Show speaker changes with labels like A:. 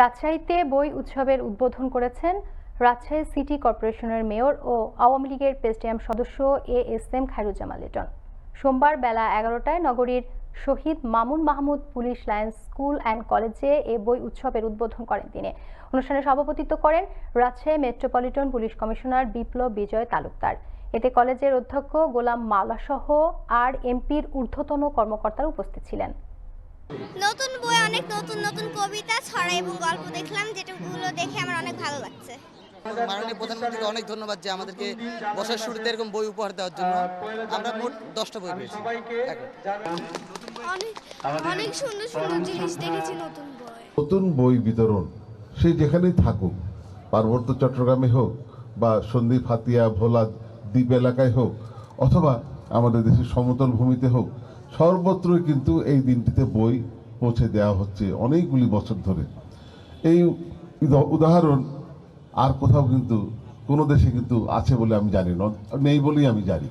A: রাজশাহীতে বই উৎসবের উদ্বোধন করেছেন রাজশাহী সিটি কর্পোরেশনের মেয়র ও আওয়ামী লীগের প্রেসিডিয়াম সদস্য A S M Khairuzzaman Liton. সোমবার বেলা এগারোটায় নগরীর Shahid Mamun Mahmud police lines school and কলেজে এ বই উৎসবের উদ্বোধন করেন তিনি। অনুষ্ঠানে সভাপতিত্ব করেন Rajshahi metropolitan police commissioner Biplab Bijoy Talukdar. এতে কলেজের অধ্যক্ষ গোলাম মাওলা সহ আর এমপির ঊর্ধ্বতন কর্মকর্তারা উপস্থিত ছিলেন।
B: নতুন বই অনেক নতুন নতুন কবিতা ছড়া এবং গল্প দেখলাম যেটাগুলো দেখে আমার অনেক ভালো লাগছে।
C: মাননীয় প্রধানমন্ত্রীকে অনেক ধন্যবাদ যে আমাদেরকে বছর শুরুতে এরকম বই উপহার দেওয়ার জন্য। আমরা মোট দশটা বই পেয়েছি।
B: অনেক অনেক সুন্দর সুন্দর জিনিস দেখেছি নতুন বই।
D: নতুন বই বিতরণ সে যেখানেই থাকুক পার্বত্য চট্টগ্রামে হোক বা সন্দ্বীপ হাতিয়া ভোলা দ্বীপ এলাকায় হোক অথবা আমাদের দেশের সমতল ভূমিতে হোক সর্বত্রই কিন্তু এই দিনটিতে বই পৌঁছে দেওয়া হচ্ছে অনেকগুলি বছর ধরে। এই উদাহরণ আর কোথাও কিন্তু কোনো দেশে কিন্তু আছে বলে আমি জানি না, নেই বলেই আমি জানি।